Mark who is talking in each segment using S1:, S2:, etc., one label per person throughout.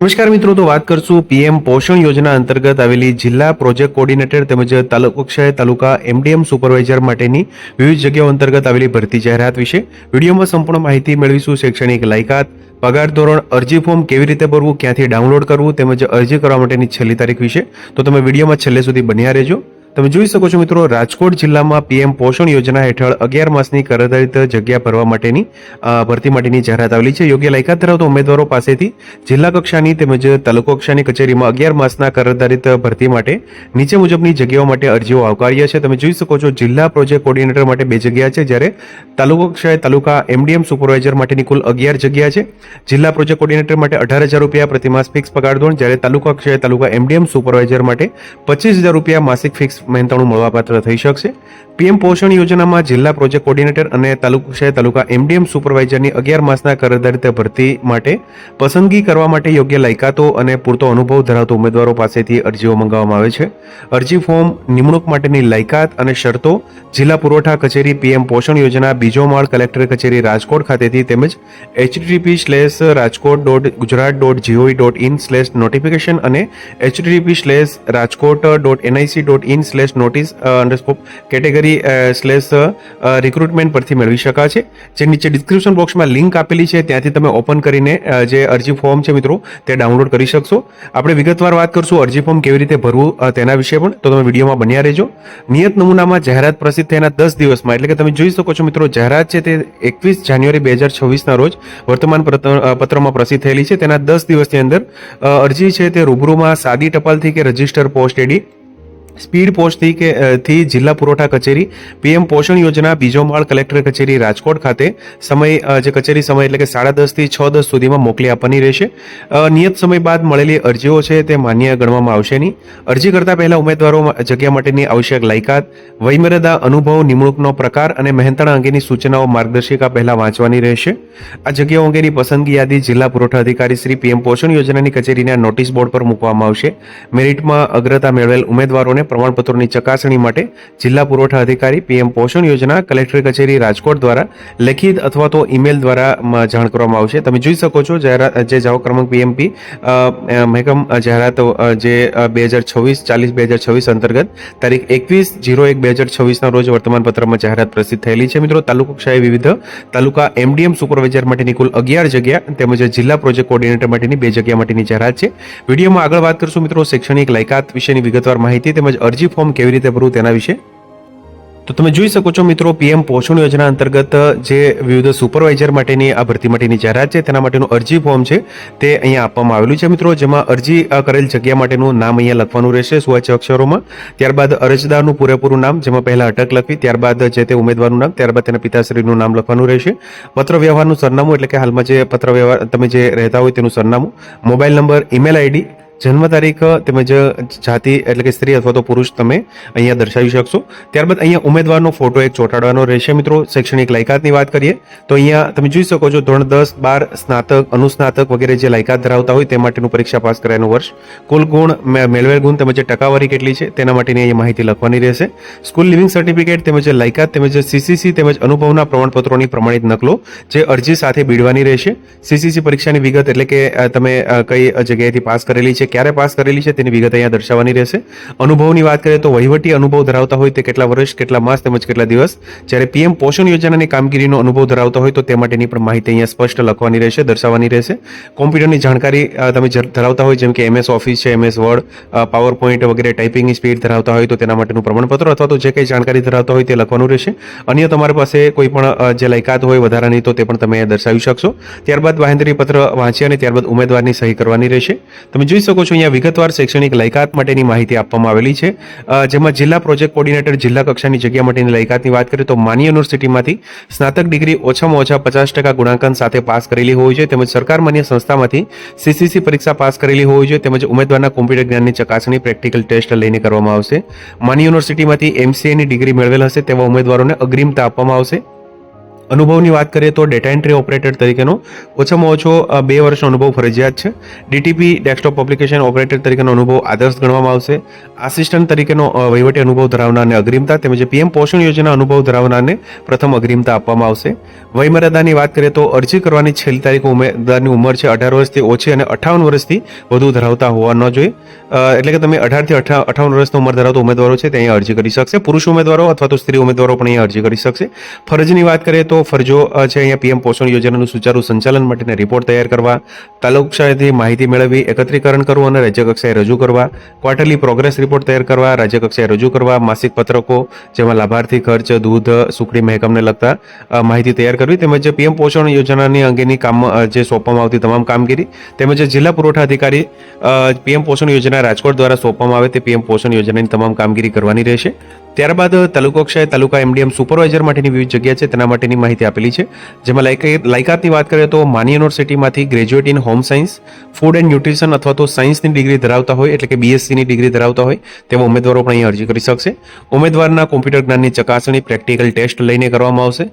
S1: નમસ્કાર મિત્રો, તો વાત કરશું પીએમ પોષણ યોજના અંતર્ગત આવેલી જિલ્લા પ્રોજેક્ટ કોર્ડિનેટર તેમજ તાલુકા કક્ષાએ તાલુકા એમડીએમ સુપરવાઇઝર માટેની વિવિધ જગ્યાઓ અંતર્ગત આવેલી ભરતી જાહેરાત વિશે વિડીયોમાં સંપૂર્ણ માહિતી મેળવીશું. શૈક્ષણિક લાયકાત, પગાર ધોરણ, અરજી ફોર્મ કેવી રીતે ભરવું, ક્યાંથી ડાઉનલોડ કરવું તેમજ અરજી કરવા માટેની છેલ્લી તારીખ વિશે. તો તમે વિડીયોમાં છેલ્લે સુધી બન્યા રહેજો. તમે જોઈ શકો છો મિત્રો, રાજકોટ જિલ્લામાં પીએમ પોષણ યોજના હેઠળ અગિયાર માસની કરદારિત જગ્યા ભરવા માટેની ભરતી માટેની જાહેરાત આવેલી છે. યોગ્ય લાયકાત ધરાવતા ઉમેદવારો પાસેથી જિલ્લા કક્ષાની તેમજ તાલુકા કક્ષાની કચેરીમાં અગિયાર માસના કરદારિત ભરતી માટે, નીચે મુજબની જગ્યાઓ માટે અરજીઓ આવકાર્ય છે. તમે જોઈ શકો છો, જિલ્લા પ્રોજેક્ટ કોર્ડિનેટર માટે બે જગ્યા છે. જ્યારે તાલુકા કક્ષાએ તાલુકા એમડીએમ સુપરવાઇઝર માટેની કુલ અગિયાર જગ્યા છે. જિલ્લા પ્રોજેક્ટ કોર્ડિનેટર માટે અઢાર હજાર રૂપિયા પ્રતિમાસ ફિક્સ પગાર ધોરણ, જ્યારે તાલુકા કક્ષાએ તાલુકા એમડીએમ સુપરવાઇઝર માટે પચીસ હજાર રૂપિયા માસિક ફિક્સ મહેનતાણું મળવાપાત્ર થઈ શકશે. પીએમ પોષણ યોજનામાં જિલ્લા પ્રોજેક્ટ કોર્ડિનેટર અને તાલુકા કક્ષાએ તાલુકા એમડીએમ સુપરવાઇઝરની અગિયાર માસના કરદારિત ભરતી માટે પસંદગી કરવા માટે યોગ્ય લાયકાતો અને પૂરતો અનુભવ ધરાવતા ઉમેદવારો પાસેથી અરજીઓ મંગાવવામાં આવે છે. અરજી ફોર્મ નિમણૂક માટેની લાયકાત અને શરતો, જિલ્લા પુરવઠા કચેરી પીએમ પોષણ યોજના, બીજો માળ કલેક્ટર કચેરી રાજકોટ ખાતેથી તેમજ HTTP slash Rajkot dot Gujarat dot GOV dot in slash notification અને HTTP slash Rajkot dot NIC dot in slash notice underscore category slash recruitment પરથી મેળવી શકાશે. જે નીચે ડિસ્ક્રિપ્શન બોક્સમાં લિંક આપેલી છે, ત્યાંથી તમે ઓપન કરીને જે અરજી ફોર્મ છે મિત્રો, તે ડાઉનલોડ કરી શકશો. આપણે વિગતવાર વાત કરશું અરજી ફોર્મ કેવી રીતે ભરવું તેના વિશે પણ, તો તમે વિડીયોમાં બન્યા રહેજો. નિયત નમૂનામાં જાહેરાત પ્રસિદ્ધ થયાના દસ દિવસમાં, એટલે કે તમે જોઈ શકો છો મિત્રો, જાહેરાત છે તે એકવીસ જાન્યુઆરી બે હજાર છવ્વીસના રોજ વર્તમાન પત્રમાં પ્રસિદ્ધ થયેલી છે. તેના દસ દિવસની અંદર અરજી છે તે રૂબરૂમાં સાદી ટપાલથી કે રજિસ્ટર પોસ્ટ એડી સ્પીડ પોસ્ટથી કે થી જિલ્લા પુરવઠા કચેરી, પીએમ પોષણ યોજના, બીજો માળ કલેક્ટર કચેરી રાજકોટ ખાતે સમય જે કચેરી સમય એટલે કે સાડા દસથી છ દસ સુધીમાં મોકલી આપવાની રહેશે. નિયત સમય બાદ મળેલી અરજીઓ છે તે માન્ય ગણવામાં આવશે નહીં. અરજી કરતા પહેલા ઉમેદવારો જગ્યા માટેની આવશ્યક લાયકાત, વયમર્યાદા અનુભવ, નિમણૂકનો પ્રકાર અને મહેનતાણા અંગેની સૂચનાઓ માર્ગદર્શિકા પહેલા વાંચવાની રહેશે. આ જગ્યાઓ અંગેની પસંદગી યાદી જિલ્લા પુરવઠા અધિકારી શ્રી પીએમ પોષણ યોજનાની કચેરીના નોટિસ બોર્ડ પર મૂકવામાં આવશે. મેરિટમાં અગ્રતા મેળવેલ ઉમેદવારોને પ્રમાણપત્રોની ચકાસણી માટે જિલ્લા પુરવઠા અધિકારી પીએમ પોષણ યોજના, કલેક્ટર કચેરી, રાજકોટ દ્વારા લેખિત અથવા તો ઈમેલ દ્વારા જાણ કરવામાં આવશે. તમે જોઈ શકો છો, જાહેરાત જે જાવ ક્રમાંક પીએમપી મહેકમ જાહેરાતો જે બે હજાર છવ્વીસ, ચાલીસ, બે હજાર છવ્વીસ અંતર્ગત તારીખ એકવીસ જીરો એક બે હજાર છવ્વીસના રોજ વર્તમાન પત્રમાં જાહેરાત પ્રસિદ્ધ થયેલી છે. મિત્રો, તાલુકા કક્ષાએ વિવિધ તાલુકા એમડીએમ સુપરવાઇઝર માટેની કુલ અગિયાર જગ્યા તેમજ જિલ્લા પ્રોજેક્ટ કોર્ડિનેટર માટેની બે જગ્યા માટેની જાહેરાત છે. વિડીયોમાં આગળ વાત કરશું મિત્રો, શૈક્ષણિક લાયકાત વિશેની વિગતવાર માહિતી તેમજ અરજી ફોર્મ કેવી રીતે ભરવું તેના વિશે? તો તમે જોઈ શકો છો મિત્રો, પીએમ પોષણ યોજના અંતર્ગત જે વિવિધ સુપરવાઇઝર માટેની આ ભરતી માટેની જાહેરાત છે, તેના માટેનું અરજી ફોર્મ છે, તે અહીંયા આપવામાં આવેલું છે મિત્રો, જેમાં અરજી કરેલ જગ્યા માટેનું નામ અહીંયા લખવાનું રહેશે સુવાચ્ય અક્ષરોમાં. ત્યારબાદ અરજદારનું પૂરેપૂરું નામ, જેમાં પહેલાં અટક લખવી, ત્યારબાદ જે તે ઉમેદવારનું નામ, ત્યારબાદ તેના પિતાશ્રીનું નામ લખવાનું રહેશે. પત્ર વ્યવહારનું સરનામું, એટલે કે હાલમાં જે પત્ર વ્યવહાર તમે જે રહેતા હોય તેનું સરનામું, મોબાઈલ નંબર, ઈમેલ આઈડી જન્મ તારીખ તેમજ જાતિ એટલે કે સ્ત્રી અથવા તો પુરુષ તમે અહીંયા દર્શાવી શકશો. ત્યારબાદ અહીંયા ઉમેદવારનો ફોટો એક ચોંટાડવાનો રહેશે મિત્રો. શૈક્ષણિક લાયકાતની વાત કરીએ, તો અહીંયા તમે જોઈ શકો છો ધોરણ દસ બાર સ્નાતક, અનુસ્નાતક વગેરે જે લાયકાત ધરાવતા હોય તે માટેનું પરીક્ષા પાસ કરાયેલું વર્ષ. કુલ ગુણ મેળવેલ ગુણ તેમજ ટકાવારી કેટલી છે તેના માટેની અહીંયા માહિતી લખવાની રહેશે. સ્કૂલ લિવિંગ સર્ટિફિકેટ તેમજ લાયકાત તેમજ સીસીસી તેમજ અનુભવના પ્રમાણપત્રોની પ્રમાણિત નકલો જે અરજી સાથે બીડવાની રહેશે. સીસીસી પરીક્ષાની વિગત એટલે કે તમે કઈ જગ્યાએથી પાસ કરેલી છે ક્યારે પાસ કરેલી છે તેની વિગત અહીંયા દર્શાવવાની રહેશે. અનુભવની વાત કરીએ તો વહીવટી અનુભવ ધરાવતા હોય તે કેટલા વર્ષ, કેટલા માસ તેમજ કેટલા દિવસ? જ્યારે પીએમ પોષણ યોજનાની કામગીરીનો અનુભવ ધરાવતા હોય તો તે માટેની પણ માહિતી અહીંયા સ્પષ્ટ લખવાની રહેશે, દર્શાવવાની રહેશે. કોમ્પ્યુટરની જાણકારી તમે ધરાવતા હોય જેમ કે એમએસ ઓફિસ છે, એમએસ વર્ડ પાવર પોઈન્ટ વગેરે ટાઈપિંગની સ્પીડ ધરાવતા હોય તો તેના માટેનું પ્રમાણપત્ર અથવા તો જે કંઈ જાણકારી ધરાવતા હોય તે લખવાનું રહેશે. અન્ય તમારી પાસે કોઈ પણ જે લાયકાત હોય વધારાની તો તે પણ તમે દર્શાવી શકશો. ત્યારબાદ બાહેંધરી પત્ર વાંચી અને ત્યારબાદ ઉમેદવારની સહી કરવાની રહેશે. તમે જોઈ શકો શકો છો, અહીંયા વિગતવાર શૈક્ષણિક લાયકાત માટેની માહિતી આપવામાં આવેલી છે. જેમાં જિલ્લા પ્રોજેક્ટ કોર્ડિનેટર જિલ્લા કક્ષાની જગ્યા માટેની લાયકાતની વાત કરીએ તો માની યુનિવર્સિટીમાંથી સ્નાતક ડિગ્રી ઓછામાં ઓછા પચાસ ટકા ગુણાંકન સાથે પાસ કરેલી હોવી જોઈએ, તેમજ સરકાર માન્ય સંસ્થામાંથી સીસીસી પરીક્ષા પાસ કરેલી હોવી જોઈએ, તેમજ ઉમેદવારના કોમ્પ્યુટર જ્ઞાનની ચકાસણી પ્રેક્ટિકલ ટેસ્ટ લઈને કરવામાં આવશે. માની યુનિવર્સિટીમાંથી એમસીએની ડિગ્રી મેળવેલ હશે, તેવા ઉમેદવારોને અગ્રિમતા આપવામાં આવશે. અનુભવની વાત કરીએ તો ડેટા એન્ટ્રી ઓપરેટર તરીકેનો ઓછામાં ઓછો બે વર્ષનો અનુભવ ફરજિયાત છે. ડીટીપી ડેસ્કટોપ એપ્લિકેશન ઓપરેટર તરીકેનો અનુભવ આદર્શ ગણવામાં આવશે. આસિસ્ટન્ટ તરીકેનો વહીવટી અનુભવ ધરાવનારને અગ્રિમતા તેમજ પીએમ પોષણ યોજના અનુભવ ધરાવનારને પ્રથમ અગ્રિમતા આપવામાં આવશે. વયમર્યાદાની વાત કરીએ તો અરજી કરવાની છેલ્લી તારીખ ઉમેદવારની ઉંમર છે અઢાર વર્ષથી ઓછી અને અઠાવન વર્ષથી વધુ ધરાવતા હોવા ન જોઈએ. એટલે કે તમે અઢારથી અઠા, અઠાવન વર્ષની ઉંમર ધરાવતા ઉમેદવારો છે તે અહીંયા અરજી કરી શકશે. પુરુષ ઉમેદવારો અથવા તો સ્ત્રી ઉમેદવારો પણ અહીંયા અરજી કરી શકશે. ફરજની વાત કરીએ તો ફરજો છે અહીંયા પીએમ પોષણ યોજનાનું સુચારુ સંચાલન માટેના રિપોર્ટ તૈયાર કરવા તાલુકાએથી માહિતી મેળવી, એકત્રીકરણ કરવું અને રાજ્ય કક્ષાએ રજૂ કરવા ક્વાર્ટરલી પ્રોગ્રેસ રિપોર્ટ તૈયાર કરવા, રાજ્ય કક્ષાએ રજૂ કરવા, માસિક પત્રકો જેમાં લાભાર્થી ખર્ચ, દૂધ, સુખડી મહેકમને લગતા માહિતી તૈયાર કરવી, તેમજ પીએમ પોષણ યોજનાની અંગેની કામ જે સોંપવામાં આવતી તમામ કામગીરી, તેમજ જિલ્લા પુરવઠા અધિકારી પીએમ પોષણ યોજના રાજકોટ દ્વારા સોંપવામાં આવે તે પીએમ પોષણ યોજનાની તમામ કામગીરી કરવાની રહેશે. ત્યારબાદ તાલુકા કક્ષાએ તાલુકા એમડીએમ સુપરવાઇઝર માટેની વિવિધ જગ્યા છે, તેના માટેની માહિતી આપેલી છે. જેમાં લાયકાત લાયકાતની વાત કરીએ તો માની યુનિવર્સિટીમાંથી graduate in home science, food and nutrition અથવા તો સાયન્સની ડિગ્રી ધરાવતા હોય, એટલે કે બીએસસીની ડિગ્રી ધરાવતા હોય, તેવા ઉમેદવારો પણ અહીં અરજી કરી શકશે. ઉમેદવારના કોમ્પ્યુટર જ્ઞાનની ચકાસણી, પ્રેક્ટિકલ ટેસ્ટ લઈને કરવામાં આવશે.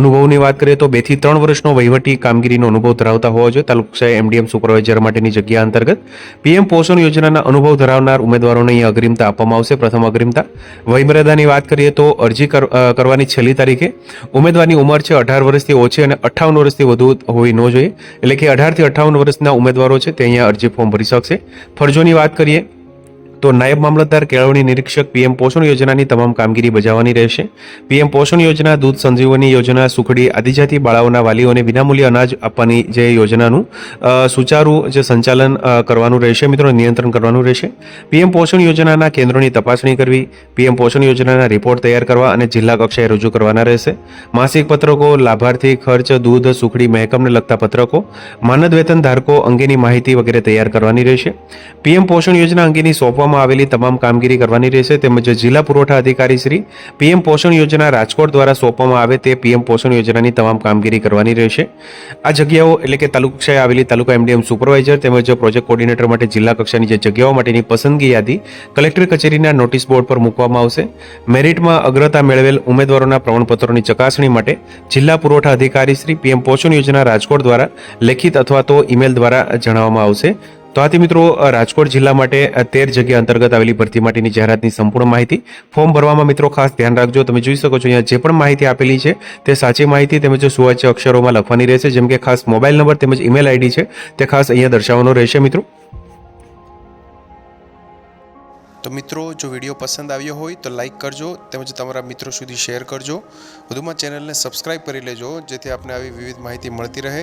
S1: અનુભવની વાત કરીએ તો બેથી ત્રણ વર્ષનો વહીવટી કામગીરીનો અનુભવ ધરાવતા હોવા જોઈએ, તાલુકા એમડીએમ સુપરવાઇઝર માટેની જગ્યા અંતર્ગત. પીએમ પોષણ યોજનાના અનુભવ ધરાવનાર ઉમેદવારોને અહીં અગ્રિમતા આપવામાં આવશે. પ્રથમ અગ્રિમતા વયમર્યાદાની વાત કરીએ તો અરજી કર- કરવાની છેલ્લી તારીખે. ઉમેદવારની ઉંમર છે અઢાર વર્ષથી ઓછી અને અઠ્ઠાવન વર્ષથી વધુ હોવી ન જોઈએ. એટલે કે અઢારથી અઠ્ઠાવન વર્ષના ઉમેદવારો છે તે અહીંયા અરજી ફોર્મ ભરી શકશે. ફરજોની વાત કરીએ તો નાયબ મામલતદાર કેળવણી નિરીક્ષક પીએમ પોષણ યોજનાની તમામ કામગીરી બજાવવાની રહેશે. પીએમ પોષણ યોજના દૂધ સંજીવની યોજના, સુખડી આદિજાતિ બાળાઓના વાલીઓને વિનામૂલ્ય અનાજ આપવાની જે યોજનાનું સુચારુ જે સંચાલન કરવાનું રહેશે, મિત્રો, નિયંત્રણ કરવાનું રહેશે. પીએમ પોષણ યોજનાના કેન્દ્રોની તપાસણી કરવી, પીએમ પોષણ યોજનાના રિપોર્ટ તૈયાર કરવા અને જિલ્લા કક્ષાએ રજૂ કરવાના રહેશે. માસિક પત્રકો, લાભાર્થી ખર્ચ, દૂધ, સુખડી મહેકમને લગતા પત્રકો, માનદ વેતન ધારકો અંગેની માહિતી વગેરે તૈયાર કરવાની રહેશે. પીએમ પોષણ યોજના અંગેની સોંપવામાં આવેલી તમામ કામગીરી કરવાની રહેશે. તેમજ જિલ્લા પુરવઠા અધિકારી શ્રી પીએમ પોષણ યોજના રાજકોટ દ્વારા સોંપવામાં આવે તે પીએમ પોષણ યોજનાની તમામ કામગીરી કરવાની રહેશે. આ જગ્યાઓ એટલે કે તાલુકાએ આવેલી તાલુકા એમડીએમ સુપરવાઇઝર તેમજ પ્રોજેક્ટ કોર્ડિનેટર માટે જિલ્લા કક્ષાની જે જગ્યાઓ માટેની પસંદગી યાદી કલેક્ટર કચેરીના નોટિસ બોર્ડ પર મૂકવામાં આવશે. મેરિટમાં અગ્રતા મેળવેલ ઉમેદવારોના પ્રમાણપત્રોની ચકાસણી માટે જિલ્લા પુરવઠા અધિકારી શ્રી પીએમ પોષણ યોજના રાજકોટ દ્વારા લેખિત અથવા તો ઈમેલ દ્વારા જણાવવામાં આવશે. તો આથી મિત્રો રાજકોટ જિલ્લા માટે તેર જગ્યા અંતર્ગત આવેલી ભરતી માટેની જાહેરાતની સંપૂર્ણ માહિતી ફોર્મ ભરવામાં મિત્રો ખાસ ધ્યાન રાખજો. તમે જોઈ શકો છો અહીંયા જે પણ માહિતી આપેલી છે, તે સાચી માહિતી તેમજ સુવાચ્ય અક્ષરોમાં લખવાની રહેશે. જેમ કે ખાસ મોબાઈલ નંબર તેમજ ઈમેલ આઈડી છે, તે ખાસ અહીંયા દર્શાવવાનો રહેશે મિત્રો.
S2: તો મિત્રો, જો વીડિયો પસંદ આવ્યો હોય તો લાઈક કરજો તેમજ તમારા મિત્રો સુધી શેર કરજો. વધુમાં ચેનલને સબસ્ક્રાઈબ કરી લેજો, જેથી આપને આવી વિવિધ માહિતી મળતી રહે.